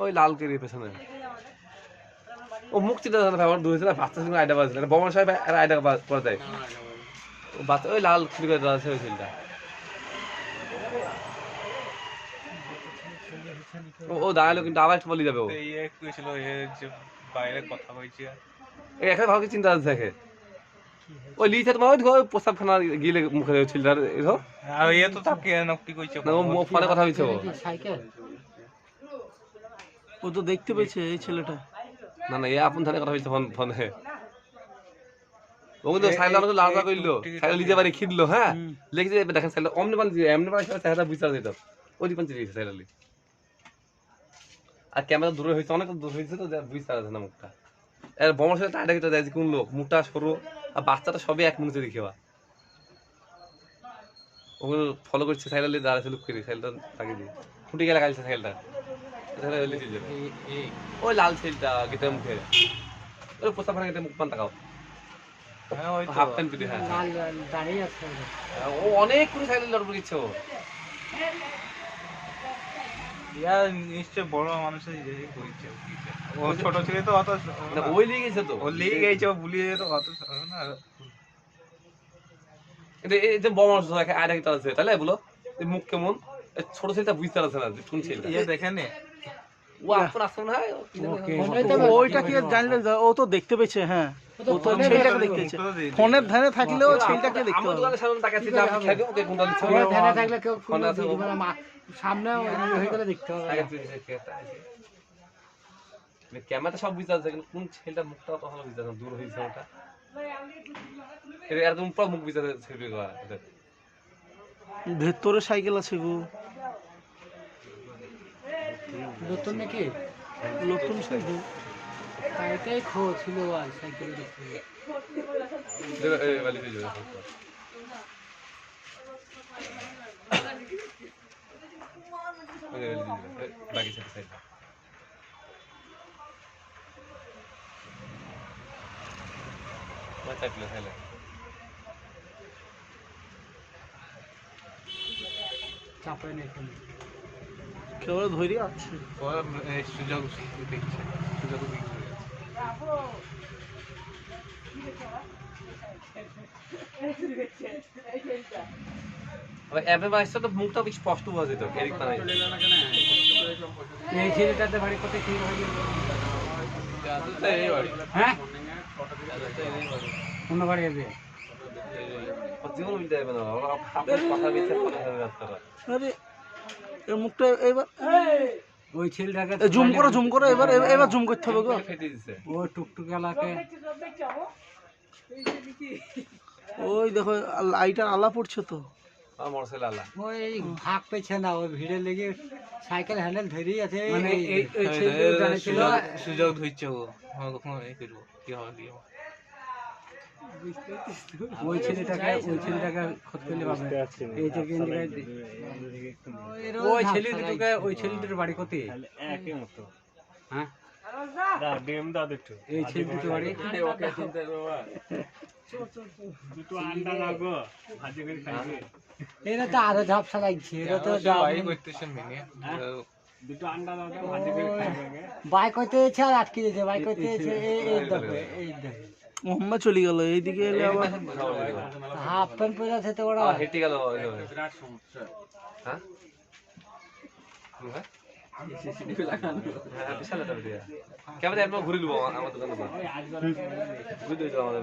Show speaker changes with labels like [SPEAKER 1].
[SPEAKER 1] ওই লাল কেরি পেছনে। ও চিন্তা জানা ব্যবহার দূরে ছিল বাচ্চা সঙ্গে আইডা বাজছিল বমন সাহেব আর আইডা বা- করে দেয়। ও বাচ্চা ওই লাল খুলি করে দেওয়া আছে ওই ছেলেটা। ও- ও দাঁড়াল কিন্তু আবার একটু বলি যাবে ও।
[SPEAKER 2] এ যে বাইরে কথা কইছি
[SPEAKER 1] এই এখানে ভালো চিন্তা আছে দেখে। ওই লিখে তোমার ওই প্রস্তাবখানা গিলে মুখে দেখো।
[SPEAKER 2] আর ইয়ে তো তাকে নকটি কইছে
[SPEAKER 1] না ও মো- ফোনে কথা হয়েছে ও।
[SPEAKER 3] ও তো দেখতে পেয়েছে এই ছেলেটা।
[SPEAKER 1] না না এ আপন ধানে কথা হয়েছে ফোন ফোনে। ও কিন্তু সাইল আমাকে লালদা কইলো সাইল লিজে বাড়ি খিদলো হ্যাঁ। লিখে যে দেখেন সাইল অমনি পান এমনি পান সাইলটা বুঝতে যেত ওই দিপান চিঠি সাইল লি আর ক্যামেরা দূরে হয়েছে অনেক দূর হয়েছে তো বুঝতে পারছে না মুখটা। এর বমর সাথে টাইটা কিন্তু দেখছি কোন লোক মুখটা সরু আর বাচ্চাটা সবই এক মিনিটে দেখিবা ওগুলো ফলো করছে সাইল লি দাঁড়াচ্ছে লুক করে সাইলটা লাগিয়ে দিয়ে। ফুটে গেলে কালছে সাইলটা সাইল লিখে যাবে ওই লাল ছেলটা গেটে মুখে। ওই পোস্তা ফানা গেটে মুখ পান তাকাও
[SPEAKER 2] হ্যাঁ
[SPEAKER 1] হাফ প্যান্ট হ্যাঁ হ্যাঁ, ও অনেক করে সাইকেল লড়বো ইচ্ছে ও।
[SPEAKER 2] নিশ্চয় বড় মানুষের ও ছোট ছিল তো অত
[SPEAKER 1] ওই লিগে গেছে তো।
[SPEAKER 2] ও লিয়ে গেছে ও ভুলিয়ে তো অত না।
[SPEAKER 1] কিন্তু এই যে বড় মানুষ তাহলে বলো মুখ কেমন? ছোট ছেলেটা বুঝতে পারছে না যে কোন ছেলেটা।
[SPEAKER 2] ইয়ে দেখেন
[SPEAKER 1] ও আপন আসুন হ্যাঁ ও কি জানি
[SPEAKER 3] ও- ওইটা কি আর ও তো দেখতে পেয়েছে হ্যাঁ। ও তো ছেলেটাকে দেখতে পেয়েছে। ফোনের ধারে থাকলেও ছেলেটাকে দেখতে পাবে
[SPEAKER 1] দোকানে সামনে তাকাচ্ছি না আমি ওকে কোনটা দিচ্ছে।
[SPEAKER 4] ওরা ধ্যানে থাকলে কেউ
[SPEAKER 1] ফোন
[SPEAKER 4] ফোন
[SPEAKER 1] আছে
[SPEAKER 4] সামনে হয়ে গেলে দেখতে হবে।
[SPEAKER 1] তাকাচ্ছি, দেখে একটা আছে। মানে ক্যামেরাতে সব বুঝতে পারছে কিন্তু কোন ছেলেটার মুখটা তো বুঝতে পারছে দূর হয়েছে ওটা। পুরো মুখ বুঝতে
[SPEAKER 3] ভেতরে সাইকেল আছে গো।
[SPEAKER 4] নতুন নাকি?
[SPEAKER 3] নতুন সাইকেল
[SPEAKER 4] এটাই খো ছিল আর সাইকেল
[SPEAKER 1] বাকি সাইড সাইড। ওই চাপলে ফেলে
[SPEAKER 4] চাপে নেই এখানে।
[SPEAKER 3] কেবল ধৈর্য আছে।
[SPEAKER 2] ও এই সুযোগ দেখছে সুযোগ দেখছে
[SPEAKER 1] মাইসটা তো মুখটা বেশ স্পষ্ট বোঝা যেত এরিক বানাই
[SPEAKER 4] এই ছেলেটাতে বাড়ি কোথায় কি বাড়ি?
[SPEAKER 1] এই বাড়ি
[SPEAKER 4] হ্যাঁ? অন্য বাড়ি যাবে
[SPEAKER 1] জীবন মিলতে যাবে না কথা বেঁচে কথা হবে রাস্তাটা
[SPEAKER 3] আরে এর মুখটা এবার
[SPEAKER 4] ওই ছেলেটাকে
[SPEAKER 3] জুম করো জুম করো এবার এবার- এবার জুম করতে হবে গো।
[SPEAKER 1] ফেটে দিছে।
[SPEAKER 4] ও টুকটুক এলাকে।
[SPEAKER 3] ওই দেখো লাইটার আলা পড়ছে তো।
[SPEAKER 4] ওই ভাগ পেছে না ওই ভিড়ে লেগে সাইকেল হ্যান্ডেল ধরেই আছে।
[SPEAKER 3] মানে
[SPEAKER 2] সুযোগ ধরছে ও। কখন এই করব। কি হবে দিয়ে
[SPEAKER 4] ওই ছেলেটাকে ওই ছেলেটাকে খোঁজ করলে পাবে। এই যে গেঞ্জিটা ওই ছেলে দুটোকে ওই ছেলেটার বাড়ি কোথায়?
[SPEAKER 5] একই মতো।
[SPEAKER 4] হ্যাঁ?
[SPEAKER 5] দা ডিম দাও একটু
[SPEAKER 4] এই ছেলে দুটো বাড়ি।
[SPEAKER 5] দুটো আন্ডা দাও ভাজি করে খাইবে।
[SPEAKER 4] এরা তো আরও ঝাপসা লাগছে এরা তো
[SPEAKER 2] বাই করতেছে মিনি।
[SPEAKER 5] দুটো আন্ডা দাও ভাজি করে খাইবে।
[SPEAKER 4] বাইক হইতে আর আটকে যেতে বাইক হইতে এই এই দেখো। এই দেখো।
[SPEAKER 3] মোহাম্মদ চলে গেল এইদিকে এলে আবার
[SPEAKER 4] হাফ প্যান্ট পরে আছে তো ওরা।
[SPEAKER 1] হেঁটে গেল
[SPEAKER 5] বিরাট সমস্যা।
[SPEAKER 1] হ্যাঁ? হ্যাঁ বিশাল একটা ভিডিও ক্যামেরা ঘুরে নেব আমার দোকানে ঘুরে দিয়েছিল আমাদের